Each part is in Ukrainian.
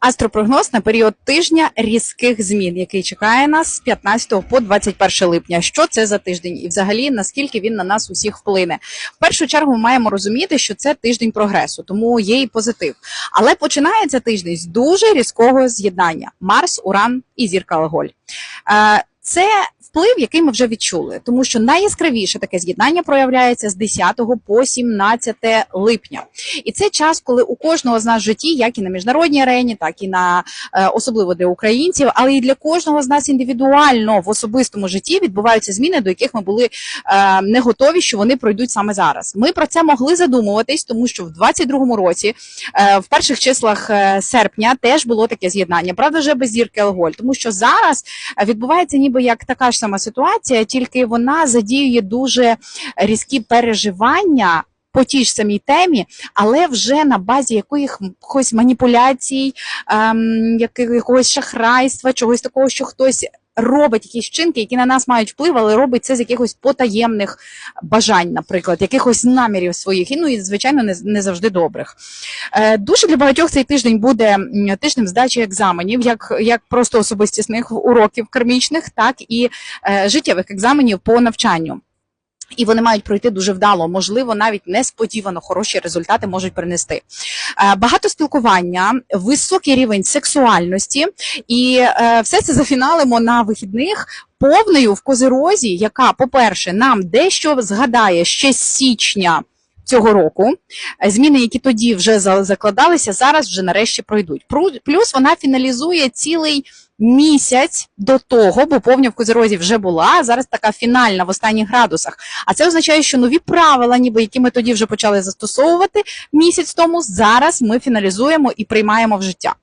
Астропрогноз на період тижня різких змін, який чекає нас з 15 по 21 липня. Що це за тиждень, і взагалі наскільки він на нас усіх вплине? В першу чергу ми маємо розуміти, що це тиждень прогресу, тому є і позитив. Але починається тиждень з дуже різкого з'єднання: Марс, Уран і зірка Алголь. Це вплив, який ми вже відчули, тому що найяскравіше таке з'єднання проявляється з 10 по 17 липня. І це час, коли у кожного з нас в житті, як і на міжнародній арені, так і на е, особливо для українців, але і для кожного з нас індивідуально в особистому житті відбуваються зміни, до яких ми були е, не готові, що вони пройдуть саме зараз. Ми про це могли задумуватись, тому що в 22-му році, е, в перших числах серпня, теж було таке з'єднання. Правда, вже без зірки Алголь, тому що зараз відбувається ніби як така ж сама ситуація, тільки вона задіює дуже різкі переживання. По тій ж самій темі, але вже на базі якихось маніпуляцій, ем, якогось шахрайства, чогось такого, що хтось робить якісь вчинки, які на нас мають вплив, але робить це з якихось потаємних бажань, наприклад, якихось намірів своїх, і ну і звичайно не, не завжди добрих. Е, дуже для багатьох цей тиждень буде тижнем здачі екзаменів, як, як просто особистісних уроків кармічних, так і е, життєвих екзаменів по навчанню. І вони мають пройти дуже вдало, можливо, навіть несподівано хороші результати можуть принести. Е, Багато спілкування, високий рівень сексуальності, і е, все це зафіналимо на вихідних повною в козирозі, яка, по-перше, нам дещо згадає ще з січня. Цього року зміни, які тоді вже закладалися, зараз вже нарешті пройдуть. Плюс вона фіналізує цілий місяць до того, бо повня в Козерозі вже була. Зараз така фінальна в останніх градусах. А це означає, що нові правила, ніби які ми тоді вже почали застосовувати місяць тому, зараз ми фіналізуємо і приймаємо в життя.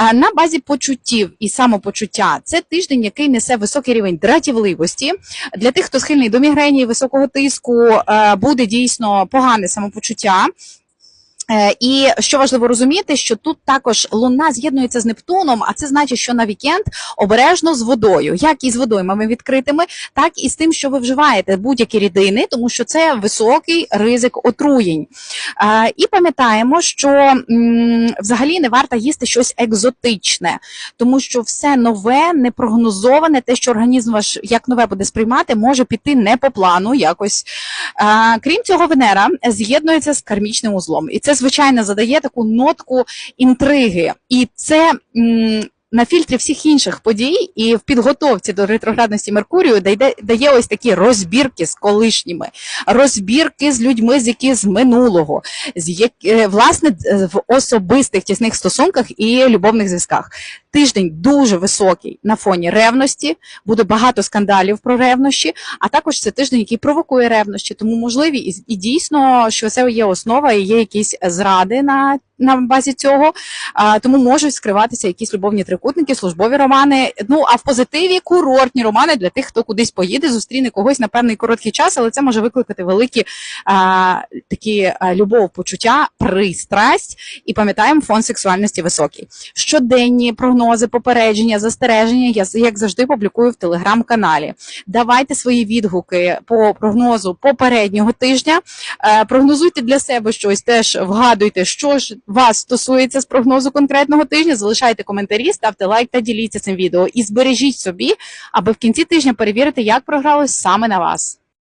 Е, На базі почуттів і самопочуття це тиждень, який несе високий рівень дратівливості. Для тих, хто схильний до мігрені високого тиску, е, буде дійсно погане самопочуття. Е, І що важливо розуміти, що тут також луна з'єднується з Нептуном, а це значить, що на вікенд обережно з водою, як і з водоймами відкритими, так і з тим, що ви вживаєте будь-які рідини, тому що це високий ризик отруєнь. Е, І пам'ятаємо, що взагалі не варто їсти щось екзотичне, тому що все нове, непрогнозоване, те, що організм ваш як нове буде сприймати, може піти не по плану якось. Е, Крім цього, Венера з'єднується з кармічним узлом, і це звичайно задає таку нотку інтриги. І це. На фільтрі всіх інших подій і в підготовці до ретроградності Меркурію дає, дає ось такі розбірки з колишніми, розбірки з людьми, з які з минулого, з як, е, власне в особистих тісних стосунках і любовних зв'язках. Тиждень дуже високий на фоні ревності, буде багато скандалів про ревнощі, а також це тиждень, який провокує ревнощі, тому можливі і, і дійсно, що це є основа і є якісь зради на. На базі цього а, тому можуть скриватися якісь любовні трикутники, службові романи. Ну а в позитиві курортні романи для тих, хто кудись поїде, зустріне когось на певний короткий час, але це може викликати великі а, такі а, любов, почуття, пристрасть. І пам'ятаємо, фон сексуальності високий. Щоденні прогнози, попередження, застереження. Я як завжди публікую в телеграм-каналі. Давайте свої відгуки по прогнозу попереднього тижня. Е, прогнозуйте для себе щось, теж вгадуйте, що ж вас стосується з прогнозу конкретного тижня. Залишайте коментарі, ставте лайк та діліться цим відео. І збережіть собі, аби в кінці тижня перевірити, як програлось саме на вас.